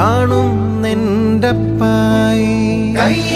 കാണുന്നെന്റെ നിന്റെ കടി